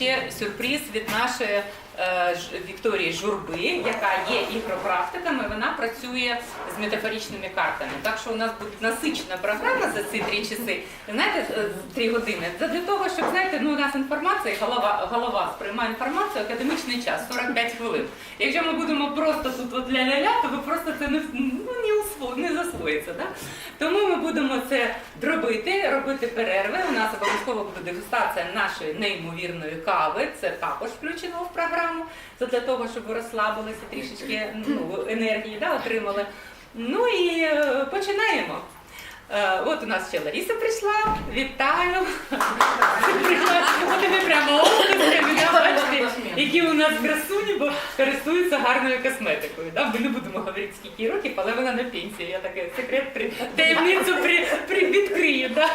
Ще сюрприз від нашої е, Вікторії Журби, яка є ігропрактиком, і вона працює з метафоричними картами. Так що у нас буде насичена програма за ці три часи. Знаєте, е, три години. Це для того, щоб знаєте, ну у нас інформація, голова, голова сприймає інформацію, академічний час 45 хвилин. Якщо ми будемо просто тут от ля-ля-ля, то ви просто це не, ну, не, не засвоїться. Да? Тому ми будемо це дробити, робити перерви. У нас обов'язково буде дегустація нашої неймовірної кави. Це також включено в програму. Для того, щоб ви розслабилися трішечки ну, енергії да, отримали. Ну і е, починаємо. Е, От у нас ще Лариса прийшла. Вітаю! Ви прямо бачите, які у нас красуні, бо користуються гарною косметикою. Да? Ми не будемо говорити, скільки років, але вона на пенсії. Я таке секрет при таємницю при, при відкрию. Да?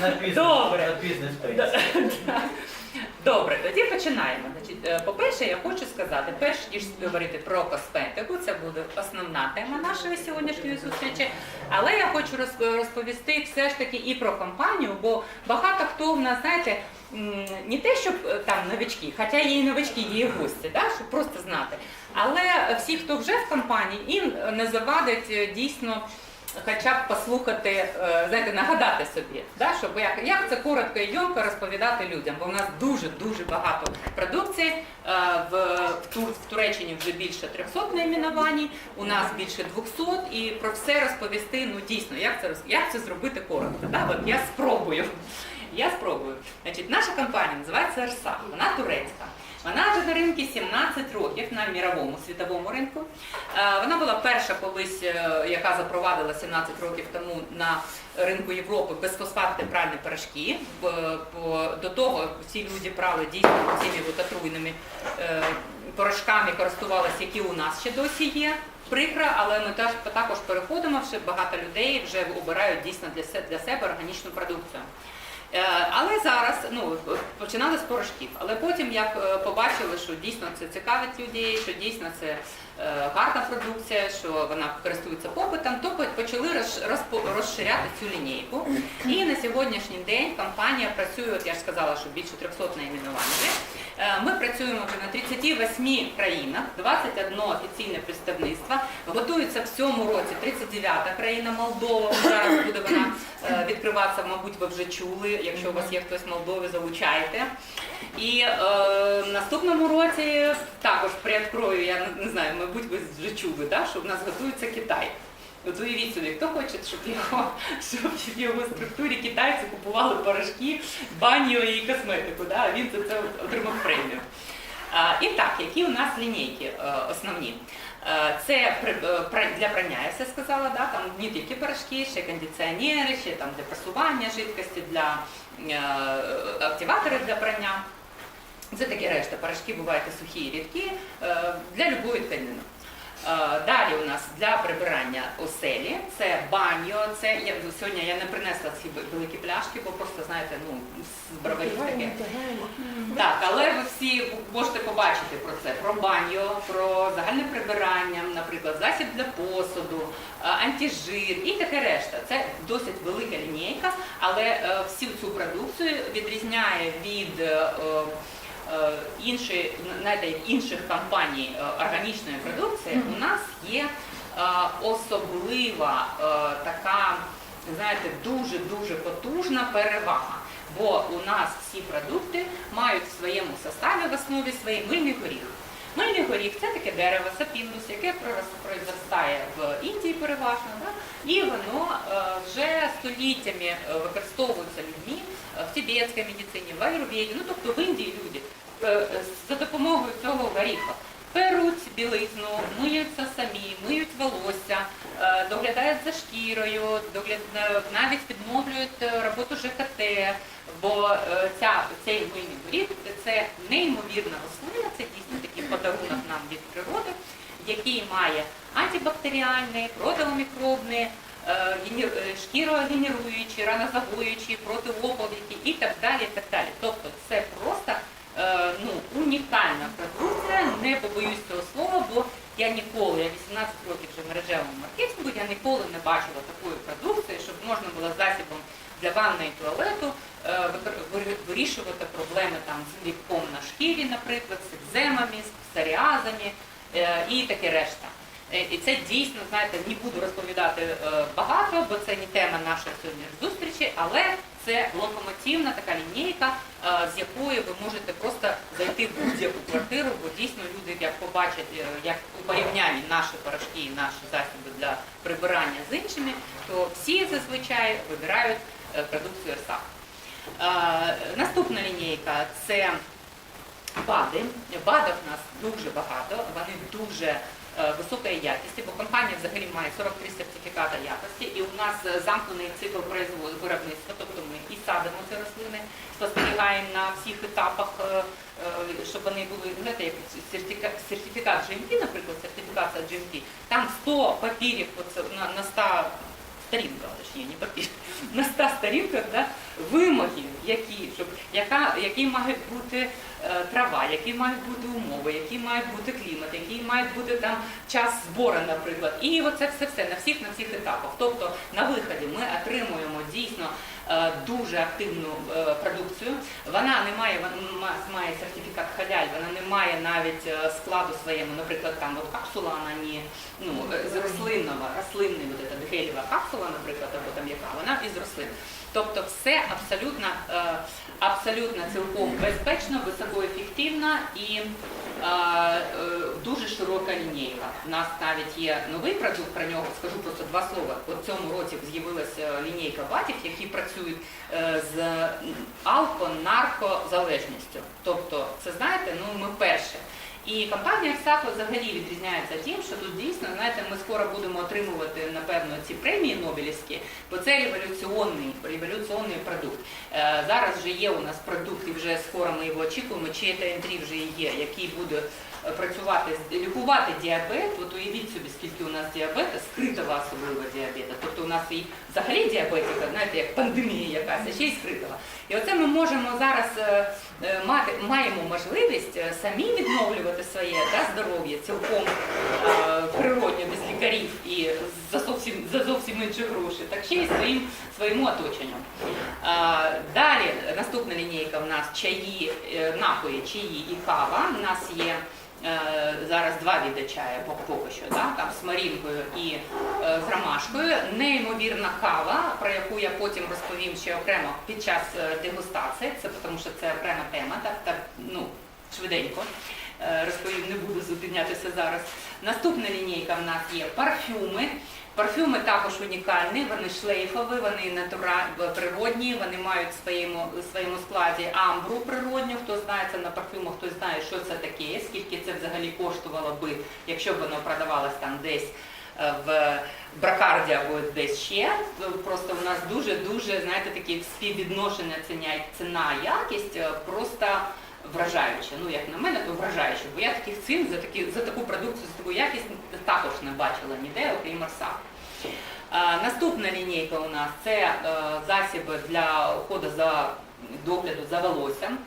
На бізнес, Добре. на бізнес пенсії. да. Добре, тоді починаємо. Е, по-перше, я хочу сказати, перш ніж говорити про косметику, це буде основна тема нашої сьогоднішньої зустрічі. Але я хочу розповісти все ж таки і про компанію, бо багато хто в нас, знаєте, не те, щоб е, там новички, хоча є і новички, є і гості, да, щоб просто знати. Але всі, хто вже в компанії, їм не завадить е, дійсно хоча б послухати, е, знаєте, нагадати собі, да, щоб як, як це коротко і йомко розповідати людям, бо в нас дуже-дуже багато продукції. е, В, в, Тур, в Туреччині вже більше 300 найменувань, у нас більше 200, і про все розповісти, ну дійсно, як це, як це зробити коротко. Да? От я спробую. Я спробую. Значить, наша компанія називається Ерса, вона турецька. На ринку 17 років на міровому світовому ринку. Е, Вона була перша колись, е, яка запровадила 17 років тому на ринку Європи безфосфатні пральні порошки. До того всі люди прали дійсно цими отруйними е, порошками, користувалися, які у нас ще досі є. Прикро, але ми теж також переходимо, що багато людей вже обирають дійсно для себе органічну продукцію. Е, Але зараз ну починали з порошків. Але потім як е, побачили, що дійсно це цікавить людей, що дійсно це е, гарна продукція, що вона користується попитом, то почали роз- розширяти цю лінійку. І на сьогоднішній день компанія працює, от я ж сказала, що більше 300 найменувань. Ми працюємо вже на 38 країнах, 21 офіційне представництво. Готується в цьому році 39-та країна Молдова. Зараз буде вона відкриватися, мабуть, ви вже чули. Якщо у вас є хтось з Молдови, залучайте. І е, в наступному році також приоткрою, я не, знаю, мабуть, ви вже чули, да, що в нас готується Китай. От уявіть собі, хто хоче, щоб його, щоб в його структурі китайці купували порошки, баню і косметику. Да? а Він за це отримав премію. А, і так, які у нас лінійки е, основні? Е, Це е, для прання, я все сказала, да? там не тільки порошки, ще кондиціонери, ще там для просування жидкості, для е, активатори для прання. Це такі решта. Порошки бувають і сухі і рідкі для любої тканини. Е, Далі у нас для прибирання оселі це баньо. Це я сьогодні я не принесла ці великі пляшки, бо просто знаєте, ну з броварів таке. Так, але ви всі можете побачити про це: про баньо, про загальне прибирання, наприклад, засіб для посуду, е, антижир і таке решта. Це досить велика лінійка, але е, всю цю продукцію відрізняє від. Е, іншої, знаєте, інших компаній е, органічної продукції, у нас є е, особлива така, знаєте, дуже-дуже потужна перевага. Бо у нас всі продукти мають в своєму составі в основі свої мильний горіх. Мильний горіх це таке дерево, сапіндус, яке пророс- произростає в Індії переважно, да? і воно вже століттями використовується людьми в тибетській медицині, в аюрведі, ну тобто в Індії люди за допомогою цього горіха перуть білизну, миються самі, миють волосся, е, доглядають за шкірою, догля- навіть відновлюють е, роботу ЖКТ, бо е, ця, цей мильний горіх це неймовірна рослина, це дійсно такий подарунок нам від природи, який має антибактеріальний, противомікробний, е, е, шкірогенеруючі, ранозагоюючі, протиопавліки і так далі. і так далі. Тобто це просто е, ну, унікальна продукція, не побоюсь цього слова, бо я ніколи, я 18 років вже в мережевому маркетингу, я ніколи не бачила такої продукції, щоб можна було засібом для ванни і туалету е, е, вирішувати проблеми там з ліпком на шкірі, наприклад, з екземами, з псоріазами е, і таке решта. Е, І це дійсно, знаєте, не буду розповідати е, багато, бо це не тема нашої сьогоднішньої зустрічі, але це локомотивна така лінійка, е, з якої ви можете просто зайти в будь-яку квартиру, бо дійсно люди, як побачать, як у порівнянні наші порошки і наші засоби для прибирання з іншими, то всі зазвичай вибирають продукцію РСА. Наступна лінійка це БАДи. БАДів у нас дуже багато, вони дуже високої якості, бо компанія взагалі має 43 сертифікати якості, і у нас е, замкнений цикл виробництва, тобто ми і садимо ці рослини, спостерігаємо на всіх етапах, е, е, щоб вони були, знаєте, як сертифікат, GMP, наприклад, сертифікація GMP, там 100 папірів на, на 100 сторінках, точніше, не папір, на 100 сторінках да, вимоги, які, щоб, яка, які мають бути е, трава, які мають бути умови, які мають бути клімат, який має бути там час збору, наприклад. І оце все все на всіх на всіх етапах. Тобто на виході ми отримуємо дійсно е, дуже активну е, продукцію. Вона не має, вона ма- має сертифікат халяль, вона не має навіть е, складу своєму, наприклад, там от капсула, вона не ну, е, з рослинного, рослинний, от гелєва капсула, наприклад, або там яка, вона із рослин. Тобто все абсолютно, е, абсолютно цілком безпечно, високоефективно і е, е, дуже широка лінійка. У нас навіть є новий продукт, про нього скажу просто два слова. В цьому році з'явилася лінійка батів, які працюють з алко-наркозалежністю. Тобто, це знаєте, ну ми перші. І компанія Ексако взагалі відрізняється тим, що тут дійсно, знаєте, ми скоро будемо отримувати, напевно, ці премії Нобелівські, бо це революціонний революційний продукт. Е, зараз вже є у нас продукт, і вже скоро ми його очікуємо, чи ТН3 вже є, який буде працювати, лікувати діабет. От уявіть собі, скільки у нас діабету, скритого особливо діабету. Тобто у нас і взагалі діабетика, знаєте, як пандемія якась, а ще й скритова. І оце ми можемо зараз е, е, мати, маємо можливість е, самі відновлювати своє да, здоров'я цілком природньо, без лікарів і за зовсім, за зовсім інші гроші, так ще й своїм, своєму оточенню. Далі наступна лінійка в нас чаї, напої, чаї і кава. У нас є зараз два види чаю по- поки що, да? там з марінкою і е, з ромашкою. Неймовірна кава, про яку я потім розповім ще окремо під час е, дегустації. Це тому, що це окрема тема, так, так ну, швиденько. Е, Розповім, не буду зупинятися зараз. Наступна лінійка в нас є парфюми. Парфюми також унікальні, вони шлейфові, вони натура... природні, вони мають в своєму, в своєму складі амбру природню. Хто знає це на парфюмах, хто знає, що це таке, скільки це взагалі коштувало би, якщо б воно продавалось там десь е, в бракарді або десь ще. Просто у нас дуже-дуже, знаєте, такі співвідношення ціня, ціна якість е, просто вражаюче. Ну, як на мене, то вражаюче. Бо я таких цін за, такі, за таку продукцію, за таку якість також не бачила ніде, окрім Марса. Наступна лінійка у нас це е, засіби для уходу за догляду за волоссям.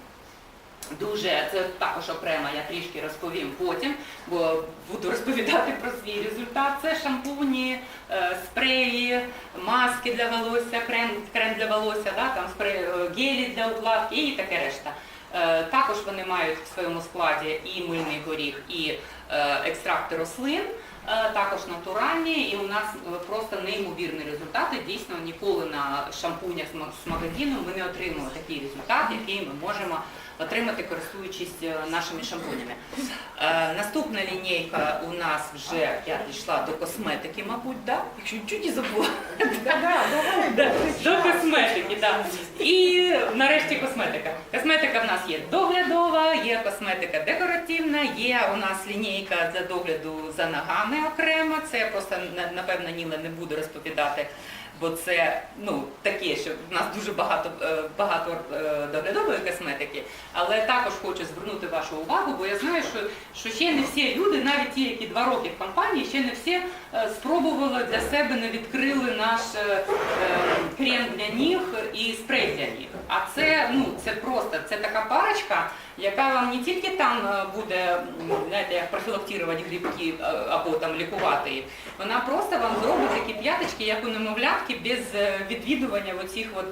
Дуже це також окремо, я трішки розповім потім, бо буду розповідати про свій результат. Це шампуні, е, спреї, маски для волосся, крем, крем для волосся, да, там спре, е, гелі для укладки і таке решта. Також вони мають в своєму складі і мильний горіх, і екстракти рослин, також натуральні, і у нас е, просто неймовірні результати. Дійсно, ніколи на шампунях з ма- магазину ми не отримали такий результат, який ми можемо отримати, користуючись е, нашими шампунями. Е, Наступна лінійка у нас вже я дійшла до косметики, мабуть, да? якщо чуть не забула. До косметики, так. І нарешті косметика. Косметика в нас є доглядова, є косметика декоративна, є у нас лінійка для догляду за ногами окремо. Це я просто на- напевно Ніла не буду розповідати, бо це ну таке, що в нас дуже багато е, багато е, доглядової косметики. Але також хочу звернути вашу увагу, бо я знаю, що, що ще не всі люди, навіть ті, які два роки в компанії, ще не всі е, спробували для себе, не відкрили наш крем для ніг і спрей для ніг. А це ну це просто це така парочка, яка вам не тільки там буде, знаєте, як профілактувати грибки або там лікувати їх, вона просто вам зробить такі п'яточки, як у немовлятки, без е, відвідування оцих от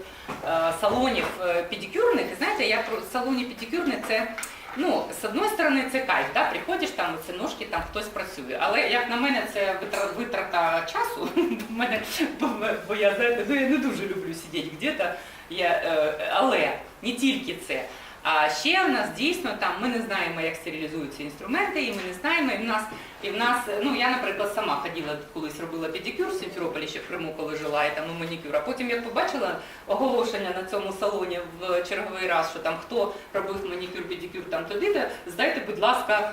е, салонів е, педикюрних. І знаєте, я про салоні педикюрних це. Ну, з одної сторони, це кайф, да? приходиш там, ці ножки там хтось працює. Але як на мене, це витрата часу. В мене, бо я ну я не дуже люблю сидіти где-то. Я, але не тільки це. А ще в нас дійсно там ми не знаємо, як стерилізуються інструменти, і ми не знаємо. І в нас, і в нас, ну я, наприклад, сама ходила колись робила педикюр в Сімферополі, ще в Криму, коли жила, і там і манікюр. А потім я побачила оголошення на цьому салоні в черговий раз, що там хто робив манікюр, педикюр там туди, де здайте, будь ласка,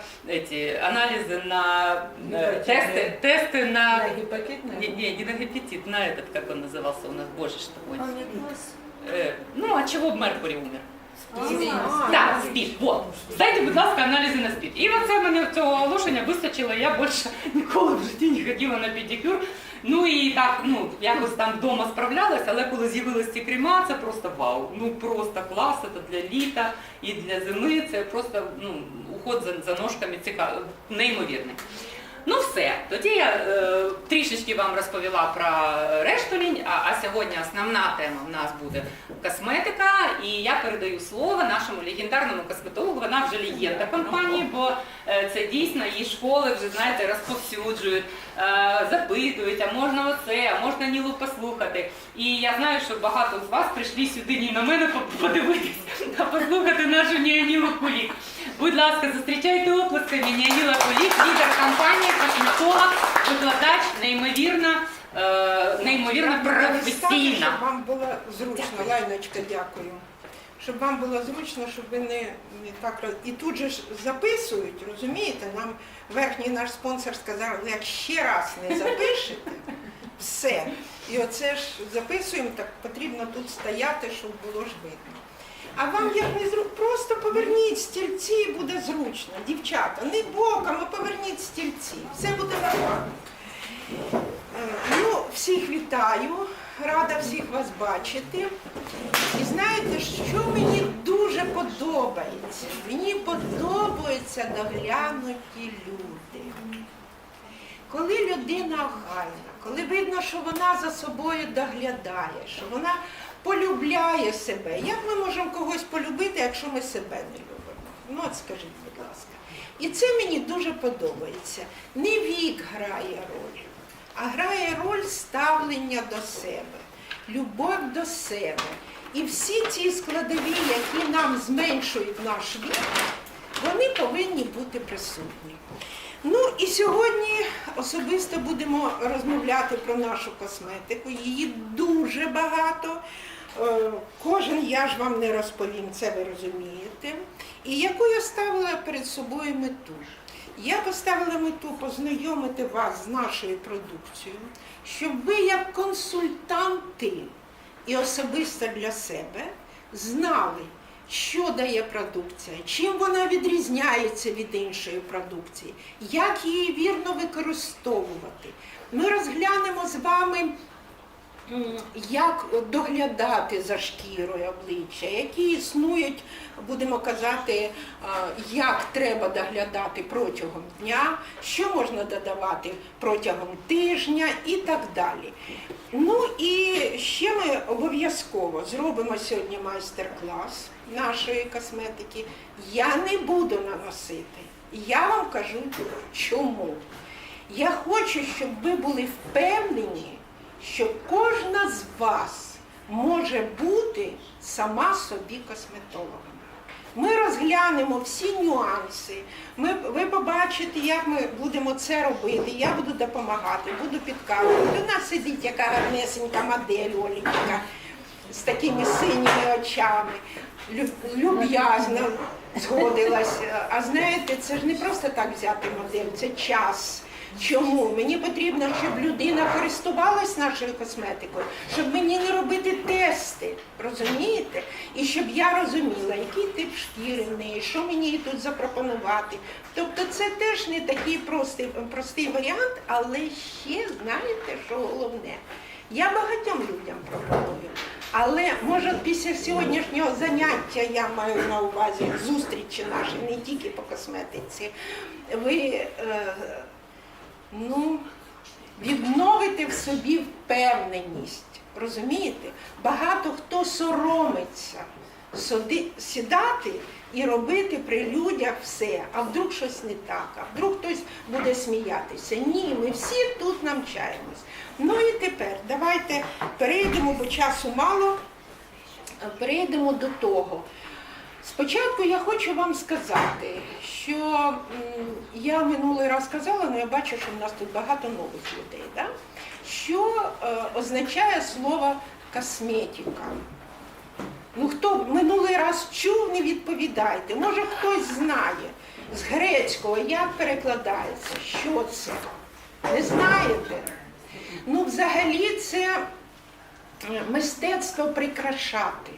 ці аналізи на е, тести, тести на. На гепатит, Не, наверное? не, не на гепатит, на этот, как он назывался у нас, боже ж такой. Памятность. Э, ну, от чего б Меркурій умер? Так, спід, вот. Здайте, будь ласка, аналізи на спід. І оце мене цього оголошення вистачило, я більше ніколи в житті не ходила на педикюр. Ну і так, ну, якось там вдома справлялась, але коли з'явилися ці крема, це просто вау. Ну просто клас, це для літа і для зими. Це просто ну, уход за, за ножками цікаво, неймовірний. Ну все, тоді я е, трішечки вам розповіла про решту лінь, а, а сьогодні основна тема в нас буде косметика, і я передаю слово нашому легендарному косметологу. Вона вже легенда компанії, бо е, це дійсно її школи вже знаєте розповсюджують, е, запитують, а можна оце, а можна Нілу послухати. І я знаю, що багато з вас прийшли сюди не на мене по- подивитись, а послухати нашу Ніанілу Кулік. Будь ласка, зустрічайте оплесками Ніаніла Кулік, лідер компанії, косметолог, викладач, неймовірна, е, неймовірно професійна. Щоб вам було зручно, Лайночка, дякую. Щоб вам було зручно, щоб ви не, не так роз- і тут же ж записують, розумієте? Нам верхній наш спонсор сказав, як ще раз не запишете, все. І оце ж записуємо, так потрібно тут стояти, щоб було ж видно. А вам як не зручно, просто поверніть стільці буде зручно. Дівчата, не боком, а поверніть стільці. Все буде нормально. Е, Ну, всіх вітаю, рада всіх вас бачити. І знаєте, що мені дуже подобається? Мені подобаються доглянуті люди. Коли людина охайна, коли видно, що вона за собою доглядає, що вона полюбляє себе. Як ми можемо когось полюбити, якщо ми себе не любимо? Ну, от скажіть, будь ласка. І це мені дуже подобається. Не вік грає роль, а грає роль ставлення до себе, любов до себе. І всі ці складові, які нам зменшують наш вік, вони повинні бути присутні. Ну і сьогодні особисто будемо розмовляти про нашу косметику. Її дуже багато. Е, Кожен я ж вам не розповім, це ви розумієте. І яку я ставила перед собою мету? Я поставила мету познайомити вас з нашою продукцією, щоб ви як консультанти і особисто для себе знали, що дає продукція, чим вона відрізняється від іншої продукції, як її вірно використовувати. Ми розглянемо з вами, як доглядати за шкірою обличчя, які існують, будемо казати, як треба доглядати протягом дня, що можна додавати протягом тижня і так далі. Ну і ще ми обов'язково зробимо сьогодні майстер-клас нашої косметики. Я не буду наносити. Я вам кажу чому. Я хочу, щоб ви були впевнені, що кожна з вас може бути сама собі косметологом. Ми розглянемо всі нюанси. Ми, ви побачите, як ми будемо це робити. Я буду допомагати, буду підказувати. У нас сидить яка гарнесенька модель Олічка з такими синіми очами. Люб'язно згодилась. А знаєте, це ж не просто так взяти модель, це час. Чому? Мені потрібно, щоб людина користувалась нашою косметикою, щоб мені не робити тести, розумієте? І щоб я розуміла, який тип шкіри в неї, що мені тут запропонувати. Тобто це теж не такий простий, простий варіант, але ще знаєте, що головне. Я багатьом людям пропоную. Але може після сьогоднішнього заняття я маю на увазі зустрічі наші, не тільки по косметиці. Ви е, ну, відновите в собі впевненість. Розумієте? Багато хто соромиться сідати і робити при людях все, а вдруг щось не так, а вдруг хтось буде сміятися. Ні, ми всі тут навчаємось. Ну і тепер давайте перейдемо, бо часу мало. Перейдемо до того. Спочатку я хочу вам сказати, що я минулий раз казала, але я бачу, що в нас тут багато нових людей. Да? Що е, означає слово косметика? Ну хто минулий раз чув, не відповідайте. Може хтось знає з грецького, як перекладається, що це? Не знаєте? Ну, взагалі, це е, мистецтво прикрашати.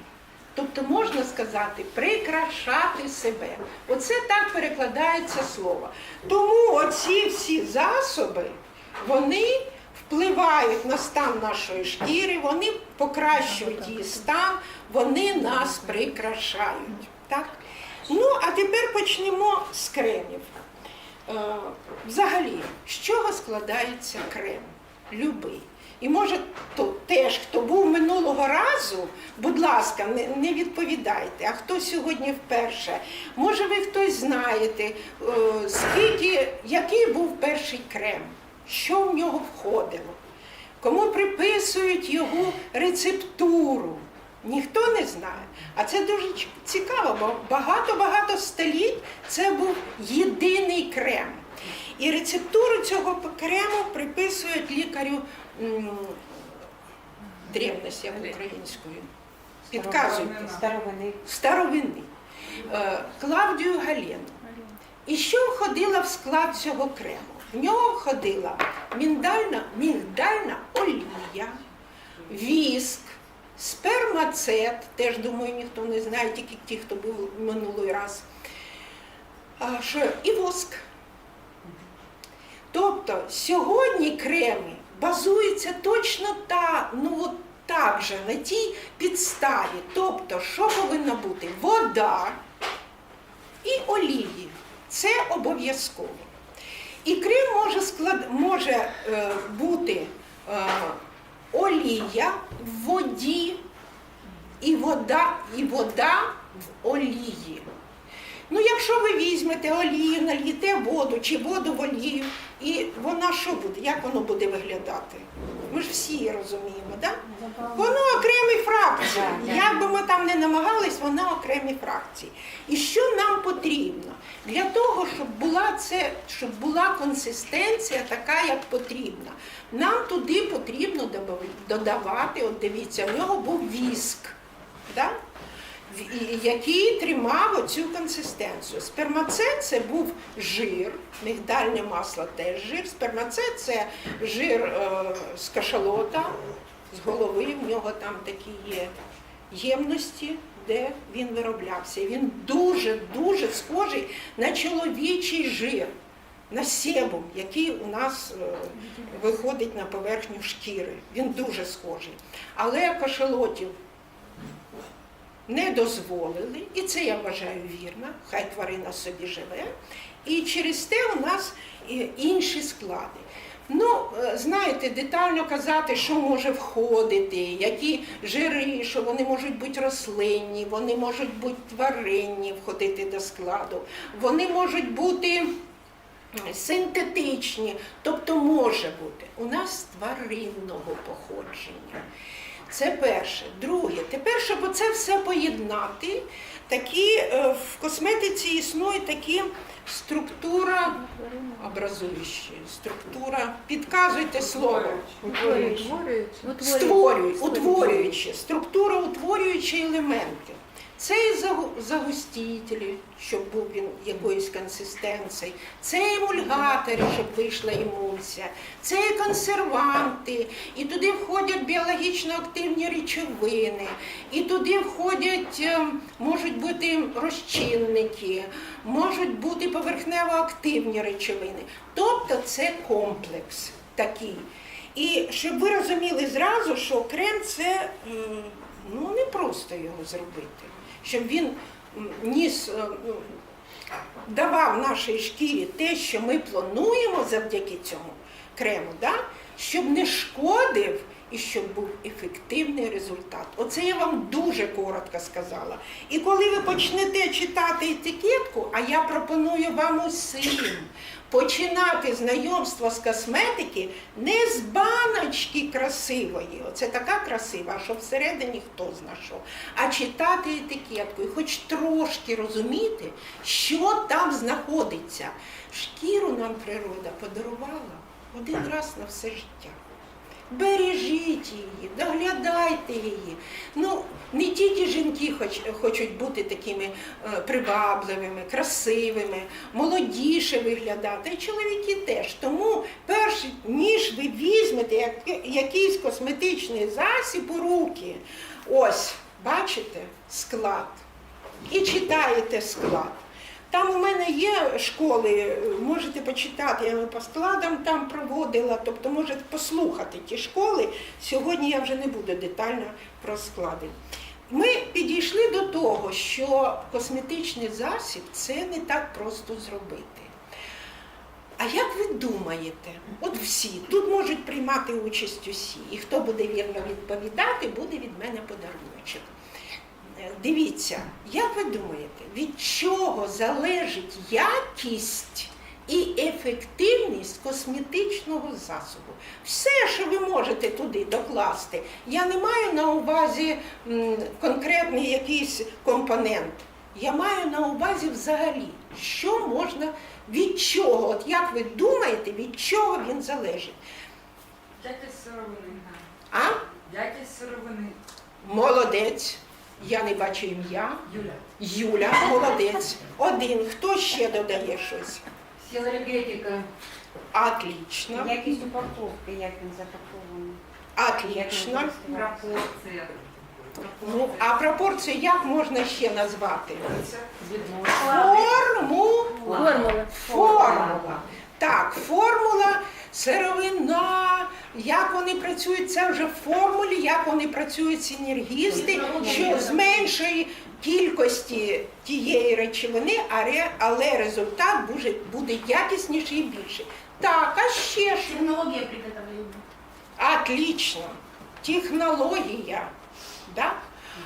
Тобто можна сказати, прикрашати себе. Оце так перекладається слово. Тому оці всі засоби, вони впливають на стан нашої шкіри, вони покращують її стан, вони нас прикрашають. Так? Ну, а тепер почнемо з кремів. Е, Взагалі, з чого складається крем? Любий. І може то теж, хто був минулого разу, будь ласка, не, не відповідайте. А хто сьогодні вперше? Може, ви хтось знаєте, е, скільки, який був перший крем, що в нього входило, кому приписують його рецептуру. Ніхто не знає. А це дуже цікаво, бо багато-багато століть це був єдиний крем. І рецептуру цього крему приписують лікарю м, древності, як українською. Підказуйте. Старовини. Старовини. Е, Клавдію Галену. І що входило в склад цього крему? В нього входила міндальна, мігдальна олія, віск, спермацет, теж думаю, ніхто не знає, тільки ті, хто був минулий раз. І воск. Тобто сьогодні креми базуються точно так, ну от так же, на тій підставі. Тобто, що повинна бути? Вода і олії. Це обов'язково. І крем може, склад... може е, бути е, олія в воді, і вода, і вода в олії. Ну, якщо ви візьмете олію, нальєте воду чи воду в олію, і вона що буде? Як воно буде виглядати? Ми ж всі розуміємо, так? Да? Воно окремі фракції. Як би ми там не намагались, воно окремі фракції. І що нам потрібно? Для того, щоб була це, щоб була консистенція така, як потрібна. Нам туди потрібно додавати, от дивіться, в нього був віск. Да? Який тримав оцю консистенцію. Спермацет це був жир, мігдальне масло теж жир. Спермацет це жир е, з кашалота, з голови, в нього там такі є ємності, де він вироблявся. Він дуже-дуже схожий на чоловічий жир, на себум, який у нас е, виходить на поверхню шкіри. Він дуже схожий. Але кашалотів не дозволили, і це я вважаю вірно, хай тварина собі живе. І через те у нас інші склади. Ну, е, знаєте, детально казати, що може входити, які жири, що вони можуть бути рослинні, вони можуть бути тваринні входити до складу, вони можуть бути синтетичні, тобто може бути. У нас тваринного походження. Це перше. Друге, тепер, щоб оце все поєднати, такі е, в косметиці існує такі структура образуючі, структура, підказуйте слово. Утворюючи. Створюють, утворюючі, структура утворюючі елементи. Це і загу- щоб був він якоїсь консистенції, це емульгатори, щоб вийшла емульсія, це і консерванти, і туди входять біологічно активні речовини, і туди входять, е, можуть бути розчинники, можуть бути поверхнево активні речовини. Тобто це комплекс такий. І щоб ви розуміли зразу, що крем це, Ну не просто його зробити, щоб він ніс, е, давав нашій шкірі те, що ми плануємо завдяки цьому крему, да? щоб не шкодив і щоб був ефективний результат. Оце я вам дуже коротко сказала. І коли ви почнете читати етикетку, а я пропоную вам усім починати знайомство з косметики не з баночки красивої, оце така красива, що всередині хто зна що, а читати етикетку і хоч трошки розуміти, що там знаходиться. Шкіру нам природа подарувала один раз на все життя. Бережіть її, доглядайте її. Ну, не тільки жінки хоч, хочуть бути такими е, привабливими, красивими, молодіше виглядати, і чоловіки теж. Тому, перш ніж ви візьмете як- якийсь косметичний засіб у руки, ось, бачите, склад, і читаєте склад. Там у мене є школи, можете почитати, я по складам там проводила, тобто можете послухати ті школи. Сьогодні я вже не буду детально про склади. Ми підійшли до того, що косметичний засіб це не так просто зробити. А як ви думаєте, от всі, тут можуть приймати участь усі, і хто буде вірно відповідати, буде від мене подаруночок. Е, Дивіться, як ви думаєте, від чого залежить якість і ефективність косметичного засобу? Все, що ви можете туди докласти, я не маю на увазі конкретний якийсь компонент. Я маю на увазі взагалі, що можна, від чого, от як ви думаєте, від чого він залежить? Якість сировини. А? Якість сировини. Молодець. Я не бачу ім'я. Юля. Юля, молодець. Один. Хто ще додає щось? Сілергетика. Отлично. Якість упаковки, як він запакований. Отлично. Пропорція. Ну, а пропорцію як можна ще назвати? Форму. Формула. Формула. Так, формула, сировина, як вони працюють, це вже в формулі, як вони працюють синергісти, що з меншої кількості тієї речовини, але- результат буде, буде якісніший і більший. Так, а ще що? Технологія приготовлення. Отлично. Технологія. Да?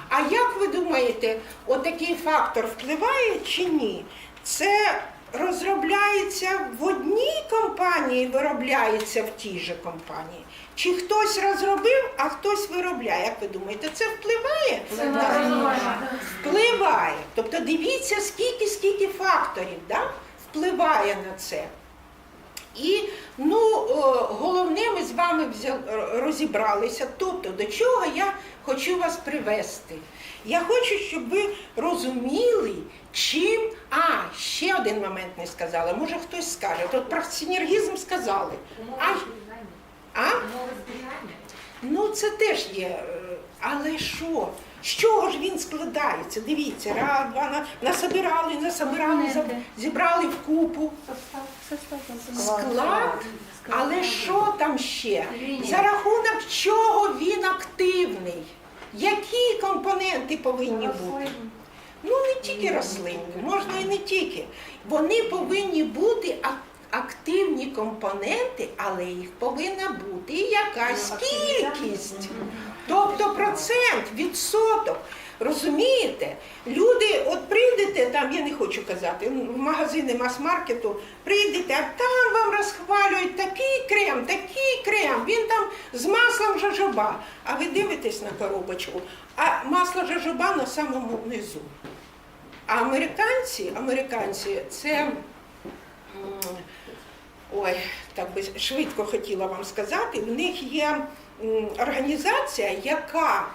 А як ви думаєте, отакий фактор впливає чи ні? Це розробляється в одній компанії, виробляється в тій же компанії. Чи хтось розробив, а хтось виробляє? Як ви думаєте, це впливає? Впливає. Тобто дивіться, скільки, скільки факторів да? впливає на це. І ну, головне, ми з вами розібралися. Тобто, до чого я хочу вас привести. Я хочу, щоб ви розуміли, чим. А, ще один момент не сказала. Може хтось скаже. Тут про синергізм сказали. А, а? Ну, це теж є. е, Але що? З чого ж він складається? Дивіться, раз, два, на- насобирали, насобирали, заб- зібрали в купу. Склад, але що там ще? За рахунок чого він активний? Які компоненти повинні бути? Ну не тільки рослинні, можна і не тільки. Вони повинні бути активні компоненти, але їх повинна бути і якась кількість. Тобто процент, відсоток. Розумієте? Люди, от прийдете, там, я не хочу казати, в магазини мас-маркету, прийдете, а там вам розхвалюють такий крем, такий крем, він там з маслом жожоба. А ви дивитесь на коробочку, а масло жожоба на самому низу. А американці, американці це. Ой, так би швидко хотіла вам сказати, в них є організація, яка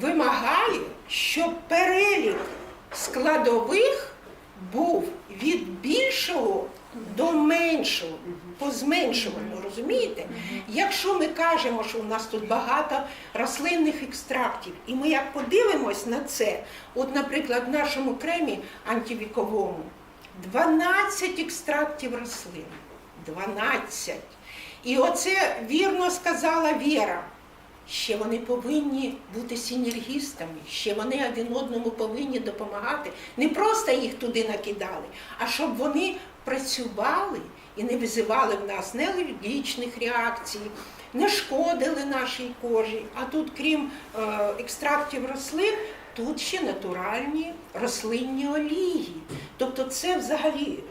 вимагає, щоб перелік складових був від більшого до меншого, по розумієте? Якщо ми кажемо, що у нас тут багато рослинних екстрактів, і ми як подивимось на це, от, наприклад, в нашому кремі антивіковому, 12 екстрактів рослин. 12. І оце вірно сказала Віра. ще вони повинні бути синергістами, ще вони один одному повинні допомагати. Не просто їх туди накидали, а щоб вони працювали і не визивали в нас не алергічних реакцій, не шкодили нашій кожі. А тут, крім е, екстрактів рослин, тут ще натуральні рослинні олії. Тобто це взагалі е,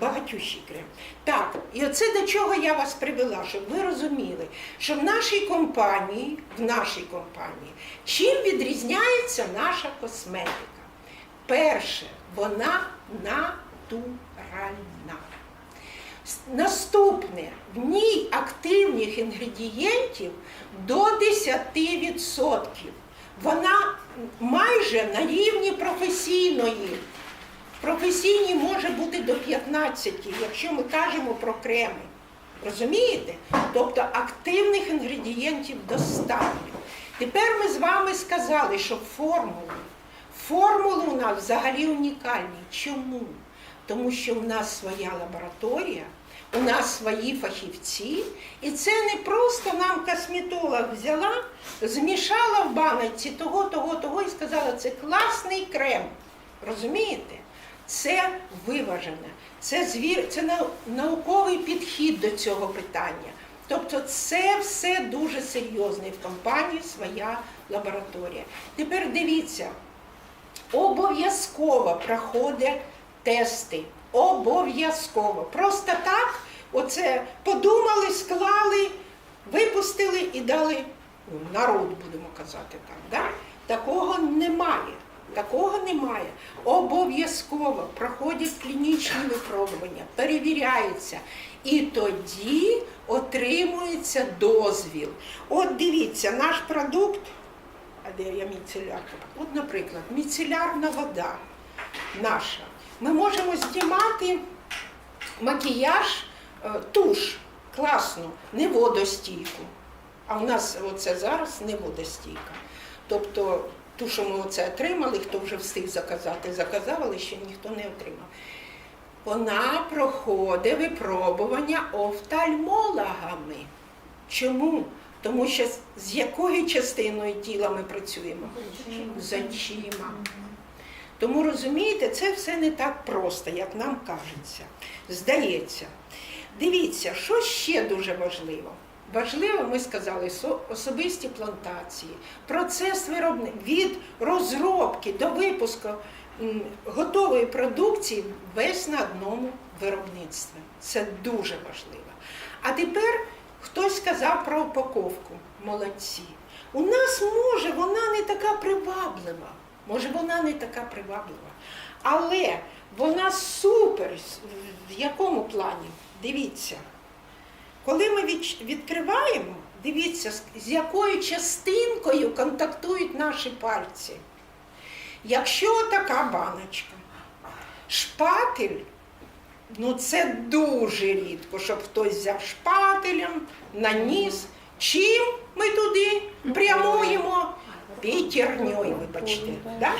багатющий крем. Так, і оце до чого я вас привела, щоб ви розуміли, що в нашій компанії, в нашій компанії, чим відрізняється наша косметика? Перше, вона натуральна. С- Наступне, в ній активних інгредієнтів до 10%. Вона майже на рівні професійної. Професійній може бути до 15, якщо ми кажемо про креми. Розумієте? Тобто активних інгредієнтів достатньо. Тепер ми з вами сказали, що формули. Формули у нас взагалі унікальні. Чому? Тому що в нас своя лабораторія, у нас свої фахівці, і це не просто нам косметолог взяла, змішала в баночці того, того, того і сказала, це класний крем. Розумієте? Це виважене, це звір, це науковий підхід до цього питання. Тобто це все дуже серйозно і в компанії своя лабораторія. Тепер дивіться, обов'язково проходять тести. Обов'язково. Просто так, оце подумали, склали, випустили і дали народ, будемо казати так. Да? Такого немає. Такого немає. Обов'язково проходять клінічні випробування, перевіряються. І тоді отримується дозвіл. От дивіться, наш продукт, а де я міцелярка? От, наприклад, міцелярна вода наша. Ми можемо знімати макіяж, е, туш класну, не водостійку. А у нас оце зараз не водостійка. Тобто ту, що ми оце отримали, хто вже встиг заказати, заказав, але ще ніхто не отримав. Вона проходить випробування офтальмологами. Чому? Тому що з- з якою частиною тіла ми працюємо? З очима. Тому розумієте, це все не так просто, як нам кажеться. Здається. Дивіться, що ще дуже важливо. Важливо, ми сказали, особисті плантації, процес виробни від розробки до випуску готової продукції весь на одному виробництві. Це дуже важливо. А тепер хтось сказав про упаковку. Молодці. У нас може вона не така приваблива. Може, вона не така приваблива. Але вона супер. В якому плані? Дивіться. Коли ми відкриваємо, дивіться, з якою частинкою контактують наші пальці. Якщо така баночка, шпатель, ну це дуже рідко, щоб хтось взяв шпателем, наніс. Чим ми туди прямуємо? Пітерньою, вибачте. Да?